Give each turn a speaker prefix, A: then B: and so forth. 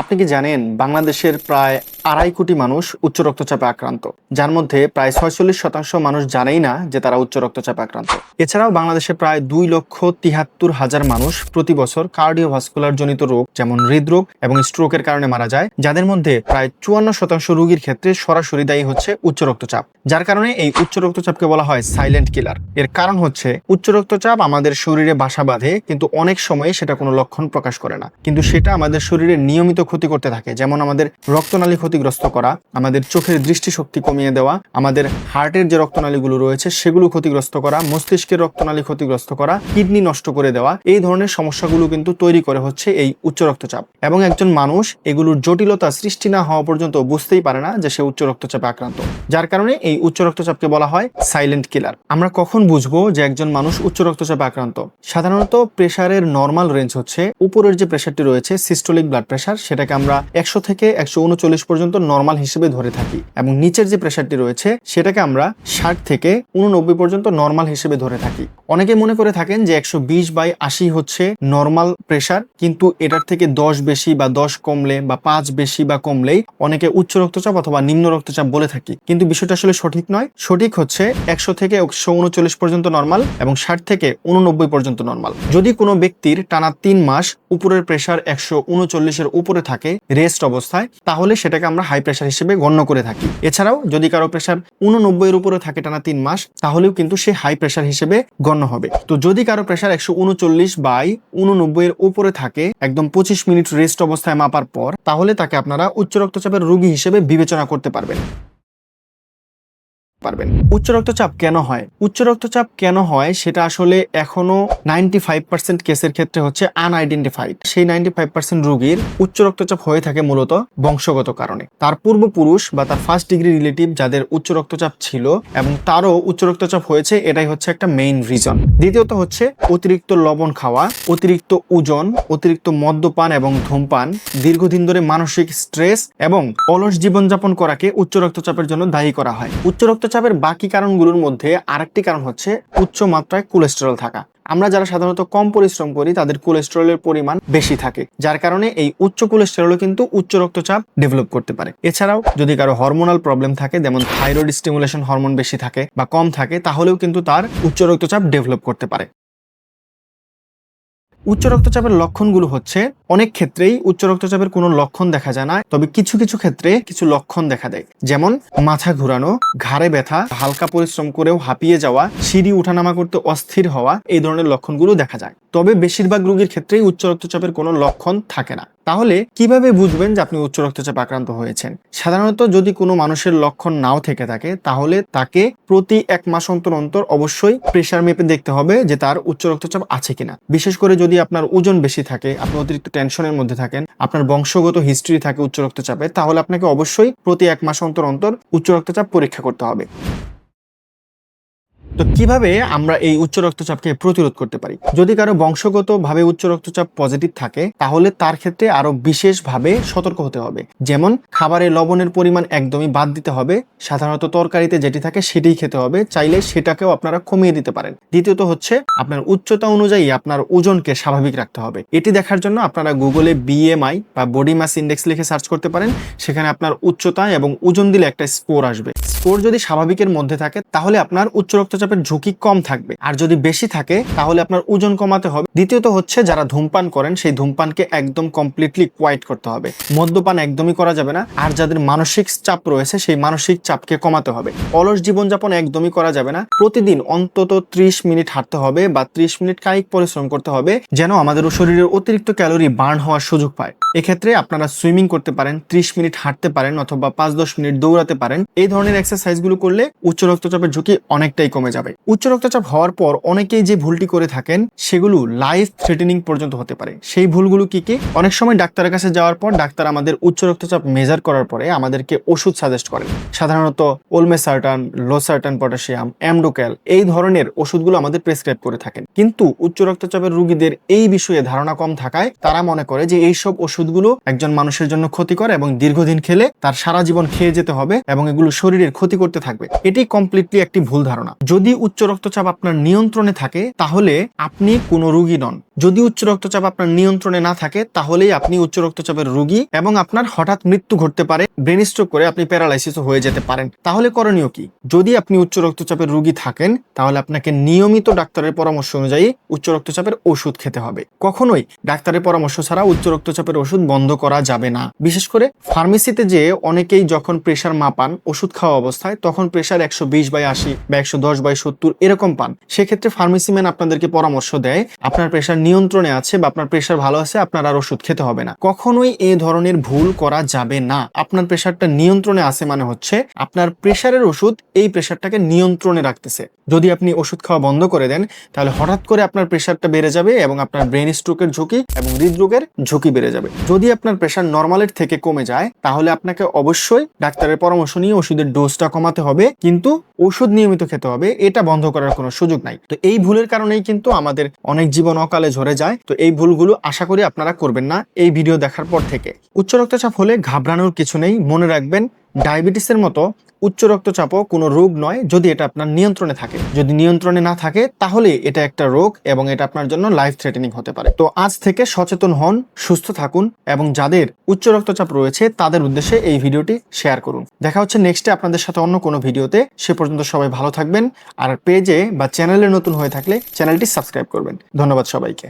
A: আপনি কি জানেন বাংলাদেশের প্রায় আড়াই কোটি মানুষ উচ্চ রক্তচাপে আক্রান্ত? যার মধ্যে প্রায় ছয়চল্লিশ শতাংশ মানুষ জানেই না যে তারা উচ্চ রক্তচাপে আক্রান্ত। এছাড়াও বাংলাদেশে প্রায় দুই লক্ষ তিহাত্তর হাজার মানুষ প্রতি বছর কার্ডিওভাস্কুলার জনিত রোগ যেমন হৃদরোগ এবং স্ট্রোকের কারণে মারা যায়, যাদের মধ্যে প্রায় চুয়ান্ন শতাংশ রোগীর ক্ষেত্রে সরাসরি দায়ী হচ্ছে উচ্চ রক্তচাপ। যার কারণে এই উচ্চ রক্তচাপকে বলা হয় সাইলেন্ট কিলার এর কারণ হচ্ছে, উচ্চ রক্তচাপ আমাদের শরীরে বাসা বাঁধে, কিন্তু অনেক সময় সেটা কোনো লক্ষণ প্রকাশ করে না। কিন্তু সেটা আমাদের শরীরে নিয়মিত ক্ষতি করতে থাকে, যেমন আমাদের রক্তনালী ক্ষতিগ্রস্ত করা, আমাদের চোখের দৃষ্টিশক্তি কমিয়ে দেওয়া, আমাদের হার্টের যে রক্তনালীগুলো রয়েছে সেগুলো ক্ষতিগ্রস্ত করা, মস্তিষ্কের রক্তনালী ক্ষতিগ্রস্ত করা, কিডনি নষ্ট করে দেওয়া, এই ধরনের সমস্যাগুলো কিন্তু তৈরি করে হচ্ছে এই উচ্চ রক্তচাপ। এবং একজন মানুষ এগুলোর জটিলতা সৃষ্টি না হওয়া পর্যন্ত বুঝতেই পারে না যে সে উচ্চ রক্তচাপে আক্রান্ত। যার কারণে এই উচ্চ রক্তচাপকে বলা হয় সাইলেন্ট কিলার আমরা কখন বুঝব যে একজন মানুষ উচ্চ রক্তচাপে আক্রান্ত? সাধারণত প্রেসারের নর্মাল রেঞ্জ হচ্ছে, উপরের যে প্রেসারটি রয়েছে সিস্টোলিক ব্লাড প্রেসার সেটাকে আমরা একশো থেকে একশো উনচল্লিশ পর্যন্ত নর্মাল হিসেবে ধরে থাকি। এবং নিচের যে প্রেসারটি রয়েছে, সেটাকে আমরা ষাট থেকে উননব্বই পর্যন্ত নর্মাল হিসেবে ধরে থাকি। অনেকে মনে করে থাকেন যে একশো বিশ বাই আশি হচ্ছে নর্মাল প্রেসার কিন্তু এটার থেকে দশ বেশি বা দশ কমলে বা পাঁচ বেশি বা কমলেই অনেকে উচ্চ রক্তচাপ অথবা নিম্ন রক্তচাপ বলে থাকি। কিন্তু বিষয়টা আসলে সঠিক নয়। সঠিক হচ্ছে একশো থেকে একশো উনচল্লিশ পর্যন্ত নর্মাল এবং ষাট থেকে উননব্বই পর্যন্ত নর্মাল যদি কোনো ব্যক্তির টানা তিন মাস উপরের প্রেসার একশো উনচল্লিশের উপরে থাকে রেস্ট অবস্থায়, তাহলে সেটাকে আমরা হাই প্রেসার হিসেবে গণ্য করে থাকি। এছাড়াও যদি কারও প্রেশার উননব্বই এর উপরে থাকে টানা তিন মাস, তাহলেও কিন্তু সে হাই প্রেসার হিসেবে গণ্য হবে। তো যদি কারও প্রেসার একশো উনচল্লিশ বাই উননব্বই এর উপরে থাকে, একদম পঁচিশ মিনিট রেস্ট অবস্থায় মাপার পর, তাহলে তাকে আপনারা উচ্চ রক্তচাপের রোগী হিসেবে বিবেচনা করতে পারবেন। পারবেন। উচ্চ রক্তচাপ কেন হয়? উচ্চ রক্তচাপ কেন হয়? সেটা আসলে এখনও নাইনটি ফাইভ পার্সেন্ট কেসের ক্ষেত্রে হচ্ছে আনআইডেন্টিফাইড সেই নাইনটি ফাইভ পার্সেন্ট রোগীর উচ্চ রক্তচাপ হয়ে থাকে মূলত বংশগত কারণে। তার পূর্বপুরুষ বা তার ফার্স্ট ডিগ্রি রিলেটিভ যাদের উচ্চ রক্তচাপ ছিল এবং তারও উচ্চ রক্তচাপ হয়েছে, এটাই হচ্ছে একটা মেইন রিজন দ্বিতীয়ত হচ্ছে অতিরিক্ত লবণ খাওয়া, অতিরিক্ত ওজন, অতিরিক্ত মদ্যপান এবং ধূমপান, দীর্ঘদিন ধরে মানসিক স্ট্রেস এবং অলস জীবনযাপন করাকে উচ্চ রক্তচাপের জন্য দায়ী করা হয়। উচ্চ রক্তচাপের বাকি কারণগুলোর মধ্যে আরেকটি কারণ হচ্ছে উচ্চ মাত্রায় কোলেস্টেরল থাকা। আমরা যারা সাধারণত কম পরিশ্রম করি, তাদের কোলেস্টেরলের পরিমাণ বেশি থাকে, যার কারণে এই উচ্চ কোলেস্টেরলও কিন্তু উচ্চ রক্তচাপ ডেভেলপ করতে পারে। এছাড়াও যদি কারও হরমোনাল প্রবলেম থাকে, যেমন থাইরয়েড স্টিমুলেশন হরমোন বেশি থাকে বা কম থাকে, তাহলেও কিন্তু তার উচ্চ রক্তচাপ ডেভেলপ করতে পারে। উচ্চ রক্তচাপের লক্ষণগুলো হচ্ছে, অনেক ক্ষেত্রেই উচ্চ রক্তচাপের কোনো লক্ষণ দেখা যায় না, তবে কিছু কিছু ক্ষেত্রে কিছু লক্ষণ দেখা দেয়। যেমন, মাথা ঘুরানো, ঘাড়ে ব্যথা, হালকা পরিশ্রম করেও হাঁপিয়ে যাওয়া, সিঁড়ি উঠানামা করতে অস্থির হওয়া, এই ধরনের লক্ষণগুলো দেখা যায়। তবে বেশিরভাগ রোগীর ক্ষেত্রেই উচ্চ রক্তচাপের কোনো লক্ষণ থাকে না। তাহলে কীভাবে বুঝবেন যে আপনি উচ্চ রক্তচাপ আক্রান্ত হয়েছেন? সাধারণত যদি কোনো মানুষের লক্ষণ নাও থেকে থাকে, তাহলে তাকে প্রতি এক মাস অন্তর অন্তর অবশ্যই প্রেশার মেপে দেখতে হবে যে তার উচ্চ রক্তচাপ আছে কিনা। বিশেষ করে যদি আপনার ওজন বেশি থাকে, আপনি অতিরিক্ত টেনশনের মধ্যে থাকেন, আপনার বংশগত হিস্ট্রি থাকে উচ্চ রক্তচাপে, তাহলে আপনাকে অবশ্যই প্রতি এক মাস অন্তর অন্তর উচ্চ রক্তচাপ পরীক্ষা করতে হবে। তো কীভাবে আমরা এই উচ্চ রক্তচাপকে প্রতিরোধ করতে পারি? যদি কারও বংশগতভাবে উচ্চ রক্তচাপ পজিটিভ থাকে, তাহলে তার ক্ষেত্রে আরও বিশেষভাবে সতর্ক হতে হবে। যেমন, খাবারে লবণের পরিমাণ একদমই বাদ দিতে হবে। সাধারণত তরকারিতে যেটি থাকে, সেটাই খেতে হবে। চাইলে সেটাকেও আপনারা কমিয়ে দিতে পারেন। দ্বিতীয়ত হচ্ছে, আপনার উচ্চতা অনুযায়ী আপনার ওজনকে স্বাভাবিক রাখতে হবে। এটি দেখার জন্য আপনারা গুগলে বিএমআই বা বডি মাস ইন্ডেক্স লিখে সার্চ করতে পারেন। সেখানে আপনার উচ্চতা এবং ওজন দিলে একটা স্কোর আসবে। স্কোর যদি স্বাভাবিকের মধ্যে থাকে, তাহলে আপনার উচ্চ রক্তচাপের ঝুঁকি কম থাকবে। আর যদি বেশি থাকে, তাহলে আপনার ওজন কমাতে হবে। দ্বিতীয়ত হচ্ছে, যারা ধূমপান করেন, সেই ধূমপানকে একদম কমপ্লিটলি কোয়াইট করতে হবে। মদ্যপান একদমই করা যাবে না। আর যাদের মানসিক চাপ রয়েছে, সেই মানসিক চাপকে কমাতে হবে। অলস জীবনযাপন একদমই করা যাবে না। প্রতিদিন অন্তত ত্রিশ মিনিট হাঁটতে হবে বা ত্রিশ মিনিট কায়িক পরিশ্রম করতে হবে, যেন আমাদের শরীরের অতিরিক্ত ক্যালোরি বার্ন হওয়ার সুযোগ পায়। এক্ষেত্রে আপনারা সুইমিং করতে পারেন, ত্রিশ মিনিট হাঁটতে পারেন অথবা পাঁচ দশ মিনিট দৌড়াতে পারেন। এই ধরনের এক্সারসাইজগুলো করলে উচ্চ রক্তচাপের ঝুঁকি অনেকটাই কমে যাবে। উচ্চ রক্তচাপ হওয়ার পর অনেকেই যে ভুলটি করে থাকেন, সেগুলো লাইফ থ্রেটেনিং পর্যন্ত হতে পারে। সেই ভুলগুলো কি কি? অনেক সময় ডাক্তারের কাছে যাওয়ার পর ডাক্তার আমাদের উচ্চ রক্তচাপ মেজার করার পরে আমাদেরকে ওষুধ সাজেস্ট করেন। সাধারণত ওলমেসার্টান লোসার্টান পটাশিয়াম অ্যামডোক্যাল এই ধরনের ওষুধগুলো আমাদের প্রেসক্রাইব করে থাকেন। কিন্তু উচ্চ রক্তচাপের রোগীদের এই বিষয়ে ধারণা কম থাকায় তারা মনে করে যে এইসব ওষুধগুলো একজন মানুষের জন্য ক্ষতিকর এবং দীর্ঘদিন খেলে তার সারা জীবন খেয়ে যেতে হবে এবং এগুলো শরীরের ক্ষতি করতে থাকবে। এটি কমপ্লিটলি একটি ভুল ধারণা। যদি উচ্চ রক্তচাপ আপনার নিয়ন্ত্রণে থাকে তাহলে আপনি কোনো রুগী নন। যদি উচ্চ রক্তচাপ আপনার নিয়ন্ত্রণে না থাকে, তাহলেই আপনি উচ্চ রক্তচাপের রোগী এবং আপনার হঠাৎ মৃত্যু ঘটতে পারে, ব্রেন স্ট্রোক করে আপনি প্যারালাইসিস হয়ে যেতে পারেন। তাহলে করণীয় কি? যদি আপনি উচ্চ রক্তচাপের রোগী থাকেন, তাহলে আপনাকে নিয়মিত ডাক্তারের পরামর্শ অনুযায়ী উচ্চ রক্তচাপের ওষুধ খেতে হবে। কখনোই ডাক্তারের পরামর্শ ছাড়া উচ্চ রক্তচাপের ওষুধ বন্ধ করা যাবে না। বিশেষ করে ফার্মেসিতে যে অনেকেই যখন প্রেশার মাপান, ওষুধ খাওয়া অবস্থায়, তখন প্রেশার একশো বিশ বাই আশি বা একশো দশ বাই সত্তর এরকম পান। সেক্ষেত্রে ফার্মেসি ম্যান আপনাদেরকে পরামর্শ দেয়, আপনার প্রেশার নিয়ন্ত্রণে আছে বা আপনার প্রেশার ভালো আছে, আপনার আর ওষুধ খেতে হবে না। কখনোই এই ধরনের ভুল করা যাবে না। আপনার প্রেশারটা নিয়ন্ত্রণে আছে মানে হচ্ছে, আপনার প্রেশারের ওষুধ এই প্রেশারটাকে নিয়ন্ত্রণে রাখতেছে। যদি আপনি ওষুধ খাওয়া বন্ধ করে দেন, তাহলে হঠাৎ করে আপনার প্রেশারটা বেড়ে যাবে এবং আপনার ব্রেন স্ট্রোকের ঝুঁকি এবং হৃদরোগের ঝুঁকি বেড়ে যাবে। যদি আপনার প্রেশার নর্মালের থেকে কমে যায়, তাহলে আপনাকে অবশ্যই ডাক্তারের পরামর্শ নিয়ে ওষুধের ডোজটা কমাতে হবে, কিন্তু ওষুধ নিয়মিত খেতে হবে, এটা বন্ধ করার কোনো সুযোগ নাই। তো এই ভুলের কারণেই কিন্তু আমাদের অনেক জীবন অকালে ঝরে যায়, তো এই ভুলগুলো আশা করি আপনারা করবেন না এই ভিডিও দেখার পর থেকে। উচ্চ রক্তচাপ হলে ঘাবড়ানোর কিছু নেই, মনে রাখবেন ডায়াবেটিসের মতো উচ্চ রক্তচাপও কোনো রোগ নয় যদি এটা আপনার নিয়ন্ত্রণে থাকে। যদি নিয়ন্ত্রণে না থাকে, তাহলে এটা একটা রোগ এবং এটা আপনার জন্য লাইফ থ্রেটেনিং হতে পারে। তো আজ থেকে সচেতন হন, সুস্থ থাকুন এবং যাদের উচ্চ রক্তচাপ রয়েছে, তাদের উদ্দেশ্যে এই ভিডিওটি শেয়ার করুন। দেখা হচ্ছে নেক্সটে আপনাদের সাথে অন্য কোনো ভিডিওতে। সে পর্যন্ত সবাই ভালো থাকবেন। আর পেজে বা চ্যানেলে নতুন হয়ে থাকলে চ্যানেলটি সাবস্ক্রাইব করবেন। ধন্যবাদ সবাইকে।